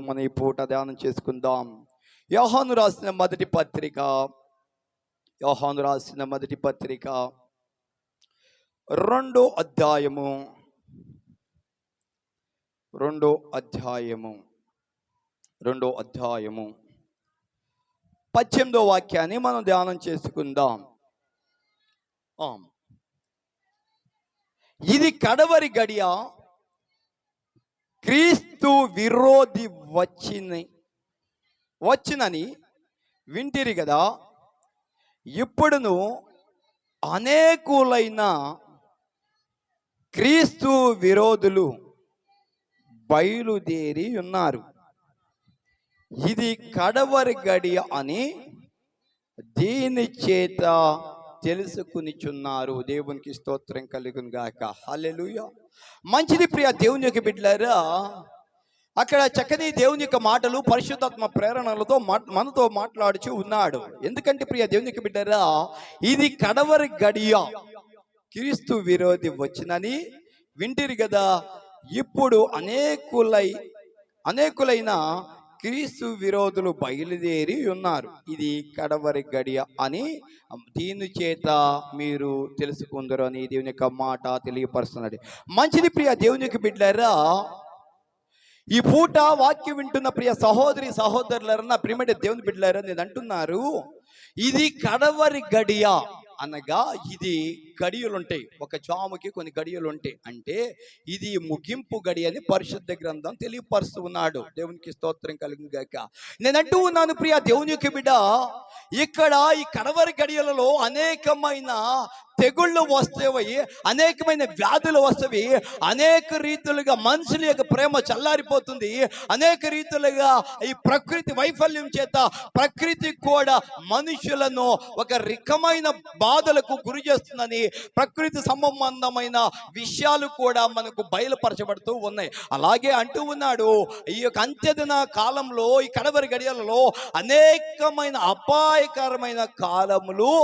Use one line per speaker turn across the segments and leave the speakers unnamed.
మన ఈ పూట ధ్యానం చేసుకుందాం. యోహాను రాసిన మొదటి పత్రిక. యోహాను రాసిన మొదటి పత్రిక. రెండో అధ్యాయము. రెండో అధ్యాయము. రెండో అధ్యాయము. పద్దెనిమిదో వాక్యాన్ని మనం ధ్యానం చేసుకుందాం. ఇది కడవరి గడియ క్రీస్తు విరోధి వచ్చింది వచ్చినని వింటిరి కదా ఇప్పుడును అనేకులైన క్రీస్తు విరోధులు బయలుదేరి ఉన్నారు. ఇది కడవరి గడి అని దీని చేత తెలుసుకునిచున్నారు. దేవునికి స్తోత్రం కలుగును గాక. హల్లెలూయా. మంచిది ప్రియ దేవుని యొక్క బిడ్డలారా అక్కడ చక్కని దేవుని యొక్క మాటలు పరిశుద్ధాత్మ ప్రేరణలతో మనతో మాట్లాడుచు ఉన్నాడు. ఎందుకంటే ప్రియ దేవుని యొక్క బిడ్డరా ఇది కడవరి గడియ. క్రీస్తు విరోధి వచ్చినని వింటిరు కదా ఇప్పుడు అనేకులై అనేకులైన క్రీస్తు విరోధులు బయలుదేరి ఉన్నారు. ఇది కడవరి గడియ అని దీని చేత మీరు తెలుసుకుందరు అని దేవుని యొక్క మాట తెలియపరుస్తున్నాడు మంచిది ప్రియ దేవుని యొక్క బిడ్డలారా ఈ పూట వాక్యం వింటున్న ప్రియ సహోదరి సహోదరులారా నా ప్రియమైన దేవుని బిడ్డలారా నేను అంటున్నారు ఇది కడవరి గడియ అనగా ఇది గడియలు ఉంటాయి ఒక జాముకి కొన్ని గడియలు ఉంటాయి అంటే ఇది ముగింపు గడి అని పరిశుద్ధ గ్రంథం తెలియపరుస్తూ ఉన్నాడు దేవునికి స్తోత్రం కలిగిన గాక నేను అంటూ ఉన్నాను ప్రియ దేవుని యొక్క బిడ్డ. ఇక్కడ ఈ కడవరి గడియలలో అనేకమైన తెగుళ్ళు వస్తాయి అనేకమైన వ్యాధులు వస్తాయి అనేక రీతులుగా మనుషుల యొక్క ప్రేమ చల్లారిపోతుంది. అనేక రీతులుగా ఈ ప్రకృతి వైఫల్యం చేత ప్రకృతి కూడా మనుషులను ఒక రికమైన బాధలకు గురి చేస్తుందని ప్రకృతి సంబంధమైన విషయాలు కూడా మనకు బయలుపరచబడుతూ ఉన్నాయి. అలాగే అంటూ ఉన్నాడు ఈ యొక్క అంత్యదిన కాలంలో ఈ కడవరి గడియలలో అనేకమైన అపాయకరమైన కాలములు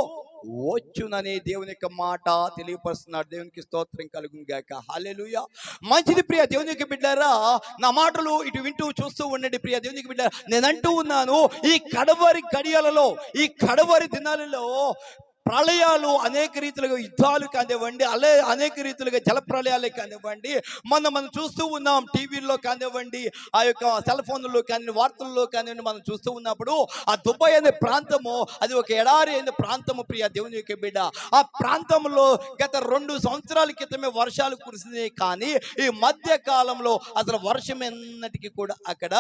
వచ్చునని దేవుని యొక్క మాట తెలియపరుస్తున్నాడు. దేవునికి స్తోత్రం కలుగును గాక. హల్లెలూయా. మంచిది ప్రియ దేవునికి బిడ్డారా నా మాటలు ఇటు వింటూ చూస్తూ ఉండండి ప్రియ దేవునికి బిడ్డారా. బిడ్డ నేను అంటూ ఉన్నాను ఈ కడవరి గడియలలో ఈ కడవరి దినాలలో ప్రళయాలు అనేక రీతిలుగా యుద్ధాలు కానివ్వండి అలే అనేక రీతిలుగా జల ప్రళయాలే కానివ్వండి మనం మనం చూస్తూ ఉన్నాం టీవీల్లో కానివ్వండి ఆ యొక్క సెల్ ఫోన్లలో కానీ వార్తల్లో కానివ్వండి మనం చూస్తూ ఉన్నప్పుడు ఆ దుబాయ్ అనే ప్రాంతము అది ఒక ఎడారి అయిన ప్రాంతము ప్రియ దేవుని యొక్క బిడ్డ. ఆ ప్రాంతంలో గత రెండు సంవత్సరాల క్రితమే వర్షాలు కురిసినాయి కానీ ఈ మధ్య కాలంలో అసలు వర్షం ఎన్నటికీ కూడా అక్కడ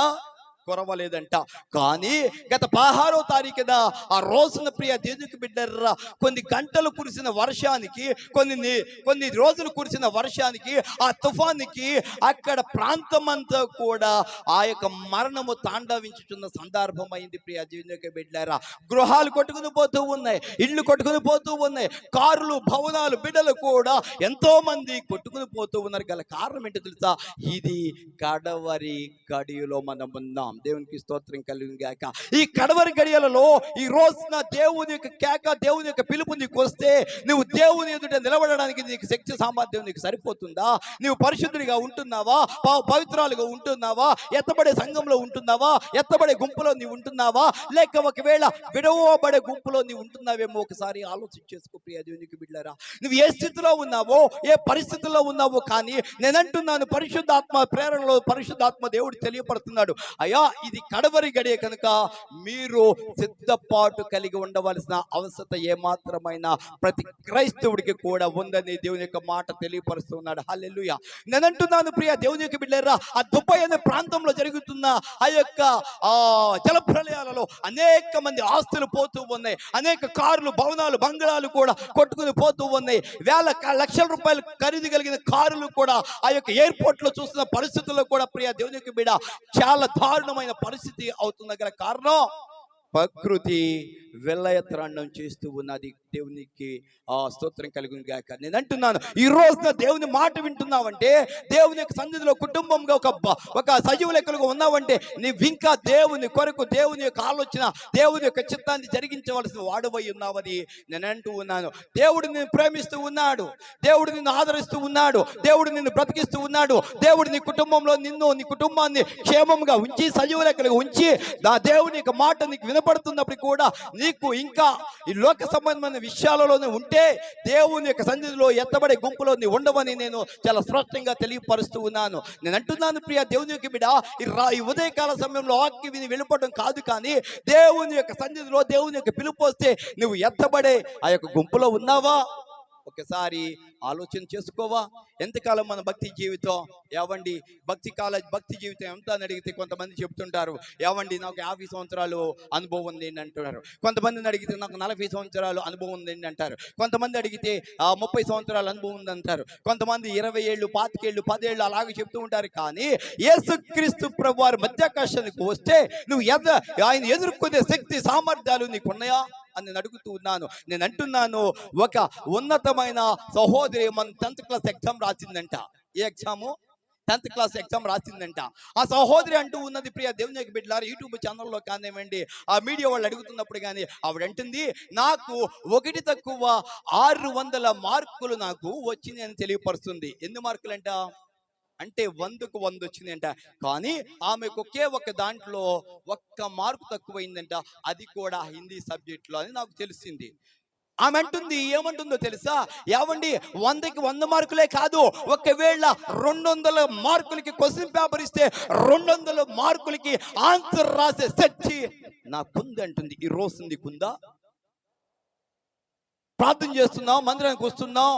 కురవలేదంట. కానీ గత పదహారో తారీఖున ఆ రోజున ప్రియ దేవునికి బిడ్డర్రా కొన్ని గంటలు కురిసిన వర్షానికి కొన్ని కొన్ని రోజులు కురిసిన వర్షానికి ఆ తుఫానికి అక్కడ ప్రాంతమంతా కూడా ఆ యొక్క మరణము తాండవించుతున్న సందర్భం అయింది ప్రియ దేవునికి బిడ్డారా గృహాలు కొట్టుకుని పోతూ ఉన్నాయి ఇళ్ళు కొట్టుకుని పోతూ ఉన్నాయి కారులు భవనాలు బిడ్డలు కూడా ఎంతో మంది కొట్టుకుని పోతూ ఉన్నారు. గల కారణం ఏంటో తెలుసా? ఇది కడవరి గడియలో మనం ఉన్నాం దేవునికి స్తోత్రం కలిగిన గాక. ఈ కడవరి గడియలలో ఈ రోజున దేవుని యొక్క కేక దేవుని యొక్క పిలుపు నీకు వస్తే నువ్వు దేవుని ఎదుట నిలబడడానికి నీకు శక్తి సామర్థ్యం నీకు సరిపోతుందా? నువ్వు పరిశుద్ధుడిగా ఉంటున్నావా? ప- పవిత్రాలుగా ఉంటున్నావా? ఎత్తబడే సంఘంలో ఉంటున్నావా? ఎత్తబడే గుంపులో నీవు ఉంటున్నావా? లేక ఒకవేళ విడవబడే గుంపులో నీవు ఉంటున్నావేమో ఒకసారి ఆలోచన చేసుకో ప్రియ దేవునికి బిడ్డరా నువ్వు ఏ స్థితిలో ఉన్నావో ఏ పరిస్థితుల్లో ఉన్నావో కానీ నేనంటున్నాను పరిశుద్ధాత్మ ప్రేరణలో పరిశుద్ధాత్మ దేవుడు తెలియపడుతున్నాడు. అయ్యా ఇది కడవరి గడియ కనుక మీరు సిద్ధపాటు కలిగి ఉండవలసిన అవసరత ఏమాత్రమైన ప్రతి క్రైస్తవుడికి కూడా ఉందని దేవుని యొక్క మాట తెలియపరుస్తున్నాడు. హల్లెలూయా. నేనంటున్నాను ప్రియ దేవుని యొక్క బిడ్డరా ఆ దుబాయ్ అనే ప్రాంతంలో జరుగుతున్న ఆ యొక్క ఆ జల ప్రళయాలలో అనేక మంది ఆస్తులు పోతూ ఉన్నాయి. అనేక కార్లు భవనాలు బంగళాలు కూడా కొట్టుకుని పోతూ ఉన్నాయి. వేల లక్షల రూపాయలు ఖరీదు కలిగిన కారులు కూడా ఆ యొక్క ఎయిర్పోర్ట్లో చూస్తున్న పరిస్థితుల్లో కూడా ప్రియ దేవుని యొక్క బిడ్డ చాలా దారుణమైన పరిస్థితి అవుతున్న గల కారణం ప్రకృతి విలయత్రాండం చేస్తూ ఉన్నది. దేవునికి ఆ స్తోత్రం కలుగును గాక. నేను అంటున్నాను ఈ రోజున దేవుని మాట వింటున్నావంటే దేవుని యొక్క సన్నిధిలో కుటుంబంగా ఒక ఒక సజీవ లెక్కలుగా ఉన్నావంటే నీవు ఇంకా దేవుని కొరకు దేవుని యొక్క ఆలోచన దేవుని యొక్క చిత్తాన్ని జరిగించవలసిన వాడువై ఉన్నావని నేను అంటూ ఉన్నాను. దేవుడు నిన్ను ప్రేమిస్తూ ఉన్నాడు. దేవుడు నిన్ను ఆదరిస్తూ ఉన్నాడు. దేవుడు నిన్ను బ్రతికిస్తూ ఉన్నాడు. దేవుడు నీ కుటుంబంలో నిన్ను నీ కుటుంబాన్ని క్షేమంగా ఉంచి సజీవ లెక్కలుగా ఉంచి నా దేవుని యొక్క మాట నీకు వినపడుతున్నప్పుడు కూడా నీకు ఇంకా ఈ లోక సంబంధమైన విషయాలలోనే ఉంటే దేవుని యొక్క సన్నిధిలో ఎత్తబడే గుంపులో నీ ఉండవని నేను చాలా స్పష్టంగా తెలియపరుస్తూ ఉన్నాను. నేను అంటున్నాను ప్రియ దేవుని యొక్క బిడ ఈ ఉదయకాల సమయంలో ఆక్కి విని వెళ్ళిపోవడం కాదు కానీ దేవుని యొక్క సన్నిధిలో దేవుని యొక్క పిలుపు వస్తే నువ్వు ఎత్తబడే ఆ యొక్క గుంపులో ఉన్నావా? ఒకసారి ఆలోచన చేసుకోవా? ఎంతకాలం మన భక్తి జీవితం? ఏవండి? భక్తి కాల భక్తి జీవితం ఎంత అని అడిగితే కొంతమంది చెప్తుంటారు. ఏవండి నాకు యాభై సంవత్సరాలు అనుభవం ఉంది అని అంటున్నారు. కొంతమందిని అడిగితే నాకు నలభై సంవత్సరాలు అనుభవం ఉంది అని అంటారు. కొంతమంది అడిగితే ఆ ముప్పై సంవత్సరాలు అనుభవం ఉంది అంటారు. కొంతమంది ఇరవై ఏళ్ళు పాతికేళ్ళు పదేళ్ళు అలాగే చెప్తూ ఉంటారు. కానీ యేసుక్రీస్తు ప్రభు వారి మధ్యాకాశానికి వస్తే నువ్వు ఎద ఆయన ఎదుర్కొనే శక్తి సామర్థ్యాలు నీకున్నాయా? అని నేను అడుగుతూ ఉన్నాను. నేను అంటున్నాను ఒక ఉన్నతమైన సహోదరి మన టెన్త్ క్లాస్ ఎగ్జామ్ రాసిందంట. ఏ ఎగ్జాము టెన్త్ క్లాస్ ఎగ్జామ్ రాసిందంట. ఆ సహోదరి అంటూ ఉన్నది ప్రియ దేవుని యొక్క బిడ్డలారు యూట్యూబ్ ఛానల్లో కానివ్వండి ఆ మీడియా వాళ్ళు అడుగుతున్నప్పుడు కానీ ఆవిడ అంటుంది నాకు ఒకటి తక్కువ ఆరు వందల మార్కులు నాకు వచ్చింది అని తెలియపరుస్తుంది. ఎన్ని మార్కులు అంటే వందకు వంద వచ్చిందంట. కానీ ఆమెకు ఒకే ఒక దాంట్లో ఒక్క మార్కు తక్కువైందంట. అది కూడా హిందీ సబ్జెక్ట్లో అని నాకు తెలిసింది. ఆమె అంటుంది ఏమంటుందో తెలుసా? ఏమండి వందకి వంద మార్కులే కాదు. ఒకవేళ రెండు వందల మార్కులకి క్వశ్చన్ పేపర్ ఇస్తే రెండు వందల మార్కులకి ఆన్సర్ రాసే శక్తి నాకుంది అంటుంది. ఈ రోజు నీకుందా ప్రార్థన చేస్తున్నాం మందిరానికి వస్తున్నాం.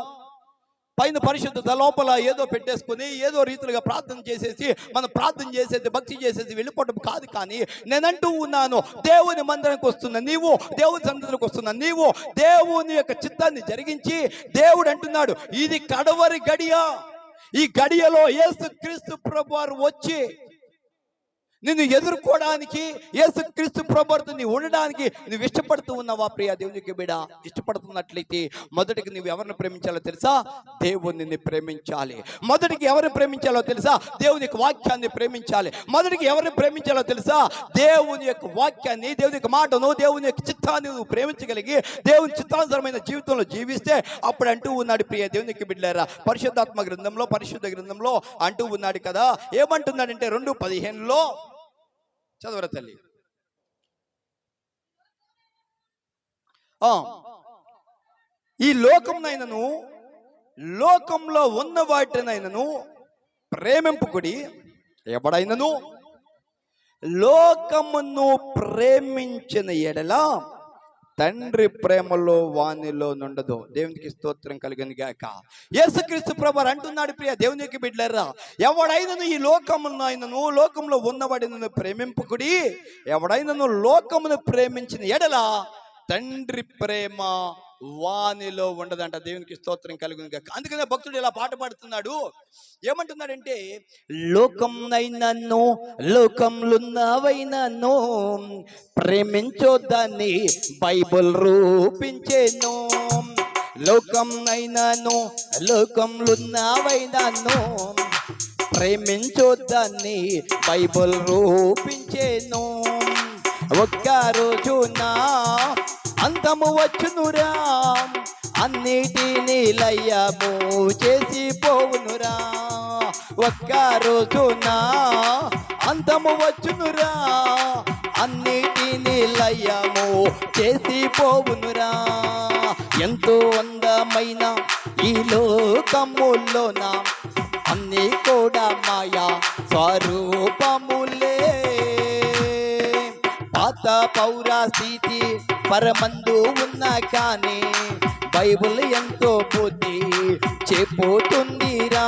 పైన పరిశుద్ధత లోపల ఏదో పెట్టేసుకుని ఏదో రీతిలుగా ప్రార్థన చేసేసి మనం ప్రార్థన చేసేది భక్తి చేసేసి వెళ్ళిపోవడం కాదు కానీ నేనంటూ ఉన్నాను దేవుని మందిరానికి వస్తున్న నీవు దేవుని సన్నిధిలోకి వస్తున్న నీవు దేవుని యొక్క చిత్తాన్ని జరిగించి దేవుడు అంటున్నాడు ఇది కడవరి గడియ. ఈ గడియలో యేసు క్రీస్తు ప్రభు వారు వచ్చి నిన్ను ఎదుర్కోవడానికి యేసు క్రీస్తు ప్రభుత్వం ఉండడానికి నువ్వు ఇష్టపడుతూ ఉన్నావా? ప్రియ దేవునికి బిడ ఇష్టపడుతున్నట్లయితే మొదటికి నువ్వు ఎవరిని ప్రేమించాలో తెలుసా? దేవుని ప్రేమించాలి. మొదటికి ఎవరిని ప్రేమించాలో తెలుసా? దేవుని యొక్క వాక్యాన్ని ప్రేమించాలి. మొదటికి ఎవరిని ప్రేమించాలో తెలుసా? దేవుని యొక్క వాక్యాన్ని దేవుని యొక్క మాటను దేవుని యొక్క చిత్తాన్ని నువ్వు ప్రేమించగలిగి దేవుని చిత్తానుసరమైన జీవితంలో జీవిస్తే అప్పుడు అంటూ ఉన్నాడు ప్రియ దేవునికి బిడ్డారా. పరిశుద్ధాత్మ గ్రంథంలో పరిశుద్ధ గ్రంథంలో అంటూ ఉన్నాడు కదా. ఏమంటున్నాడంటే రెండు పదిహేనులో చదవర తల్లి? ఆ, ఈ లోకంనైనను లోకంలో ఉన్న వాటినైనను ప్రేమింపుకుడి ఎవడైనను? లోకమును ప్రేమించిన ఎడల తండ్రి ప్రేమలో వానిలో నుండదు. దేవునికి స్తోత్రం కలిగింది గాక. యేసుక్రీస్తు ప్రభు అంటున్నాడు ప్రియ దేవునికి బిడ్డలరా ఎవడైనను ఈ లోకమును ఆయనను లోకంలో ఉన్నవాడినను ప్రేమింపుకుడి ఎవడైనను లోకమును ప్రేమించిన ఎడల తండ్రి ప్రేమ వానిలో ఉండదంట. దేవునికి స్తోత్రం కలుగును గాక అందుకనే భక్తుడు ఇలా పాట పాడుతున్నాడు. ఏమంటున్నాడంటే లోకంనైనను లోకంలున్నవైనను ప్రేమించొద్దని బైబుల్ రూపించేను. లోకంనైనను లోకంలున్నవైనను ప్రేమించొద్దని బైబుల్ రూపించేను. ఒక్క రోజున అంతము వచ్చునురా. అన్నిటినీ లయము చేసి పోవునురా. ఒక్క రోజున అంతము వచ్చునురా. అన్నిటినీ లయము చేసి పోవునురా. ఎంతో అందమైన ఈ లోకములోన అన్ని కూడా మాయా స్వరూపములే. పాత పౌరాస్థితి పరమందు ఉన్నా కానీ బైబుల్ ఎంతో బుద్ధి చెప్పుతుందిరా.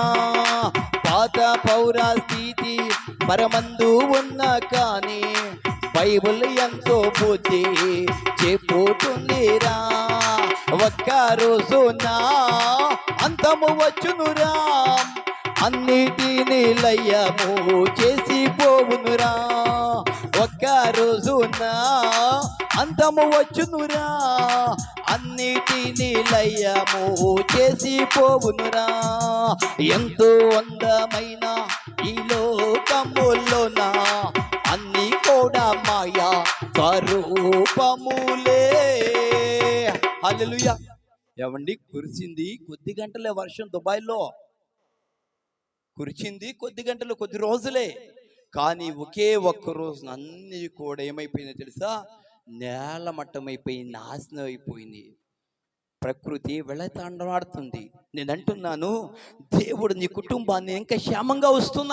పాత పౌర స్థితి పరమందు ఉన్నా కానీ బైబుల్ ఎంతో బుద్ధి చెప్పుతుందిరా. ఒక్క రోజున అంతము వచ్చునురా. అన్నిటిని లయము చేసి పోవునురా. ఒక్క రోజున అంతము వచ్చునురా. అన్నిటిని లయము చేసి పోవునురా ఎంతో అందమైన ఈ లోకములోన? అన్ని కూడా మాయా స్వరూపములే. హల్లెలూయా. ఏమండి కురిసింది కొద్ది గంటలే వర్షం దుబాయ్లో. కురిచింది కొద్ది గంటలు కొద్ది రోజులే. కానీ ఒకే ఒక్క రోజున అన్ని కూడా ఏమైపోయిందో తెలుసా? నేల మట్టమైపోయి నాశనం అయిపోయింది. ప్రకృతి వెళతాండవాడుతుంది నేను అంటున్నాను దేవుడు నీ కుటుంబాన్ని ఇంకా క్షేమంగా వస్తున్నా